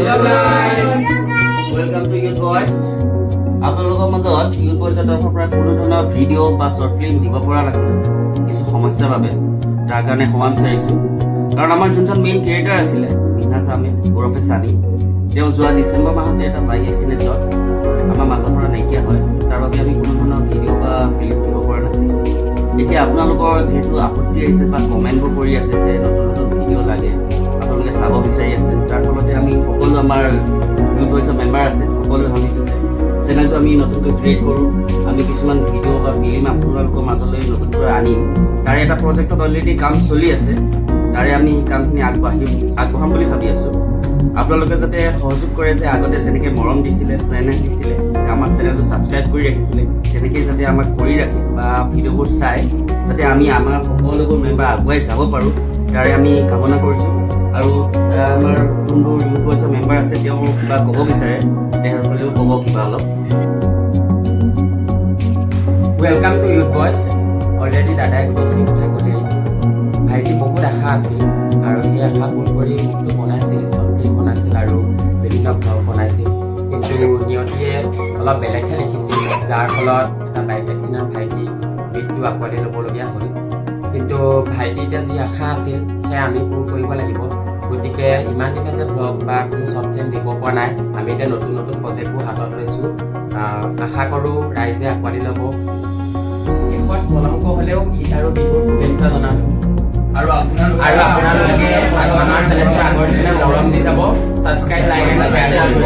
Hello guys. Welcome to Youth Boys আপোনালোকৰ মাজত youth বয়জৰ তৰফৰ পৰা কোনো ধৰণৰ ভিডিঅ' বা শ্বৰ্ট ফিল্ম দিব পৰা নাছিল। কিছু সমস্যাৰ বাবে। তাৰ কাৰণে ক্ষমা বিচাৰিছোঁ। কাৰণ আমাৰ যোনজন মেইন ক্ৰিয়েটাৰ আছিলে মিনহাজ আহমেদ ওৰফে চানি তেওঁ যোৱা ডিচেম্বৰ মাহতে এটা বাইক এক্সিডেণ্টত আমাৰ মাজৰ পৰা নাইকিয়া হয়। তাৰ বাবে আমি কোনো ধৰণৰ ভিডিঅ' বা ফিল্ম দিব পৰা নাছিলোঁ। এতিয়া আপোনালোকৰ যিহেতু আপত্তি আহিছে বা কমেণ্টবোৰ কৰি আছে যে নতুন নতুন ভিডিঅ' লাগে আমাৰ ইউথ ভইচৰ মেম্বাৰ আছে, সকলোৱে ভাবিছোঁ যে চেনেলটো আমি নতুনকৈ ক্ৰিয়েট কৰোঁ, আমি কিছুমান ভিডিঅ' বা ফিল্ম আপোনালোকৰ মাজলৈ নতুনকৈ আনিম। তাৰে এটা প্ৰজেক্টত অলৰেডি কাম চলি আছে, তাৰে আমি সেই কামখিনি আগবাঢ়িম, আগবঢ়াম বুলি ভাবি আছোঁ। আপোনালোকে যাতে সহযোগ কৰে যে আগতে যেনেকৈ মৰম দিছিলে চেনেল দিছিলে, আমাৰ চেনেলটো ছাবস্ক্ৰাইব কৰি ৰাখিছিলে, তেনেকেই যাতে আমাক কৰি ৰাখে বা ভিডিঅ'বোৰ চাই, যাতে আমি আমাৰ সকলোবোৰ মেম্বাৰ আগুৱাই যাব পাৰোঁ, তাৰে আমি কামনা কৰিছোঁ। আৰু আমাৰ যোনবোৰ ইউথ বয়চৰ মেম্বাৰ আছে তেওঁ কিবা ক'ব বিচাৰে তেওঁলোকেও ক'ব কিবা অলপ। Welcome to Youth Boys already দাদাই গোটেইখিনি কথা ক'লেই ভাইটি বহুত আশা আছিল আৰু সেই আশা পূৰ কৰি মোকটো বনাইছিল ফিল্ম বনাইছিল আৰু বিভিন্ন ব্লগ বনাইছিল। কিন্তু নিয়তিয়ে অলপ বেলেগহে লিখিছিল যাৰ ফলত এটা বাইক এক্সিডেণ্ট ভাইটি মৃত্যু আঁকোৱালি ল'বলগীয়া হ'ল। কিন্তু ভাইটিৰ এতিয়া যি আশা আছিল সেয়া আমি পূৰ কৰিব লাগিব। গতিকে ইমান দিনে যে ব্লগ বা কোনো শ্বৰ্ট ফিল্ম দিব পৰা নাই আমি এতিয়া নতুন নতুন প্ৰজেক্টবোৰ হাতত লৈছোঁ। আশা কৰোঁ ৰাইজে আঁকোৱালি ল'ব। শেষত পলংক হ'লেও ঈদ আৰু বিহুৰ শুভেচ্ছা জনালোঁ। আৰু আপোনালোকে আৰু আপোনালোকে আমাৰ চেনেলটো আগৰ নিচিনা মৰম দি যাব। ছাবস্ক্ৰাইব লাইক এণ্ড শ্বেয়াৰ কৰিব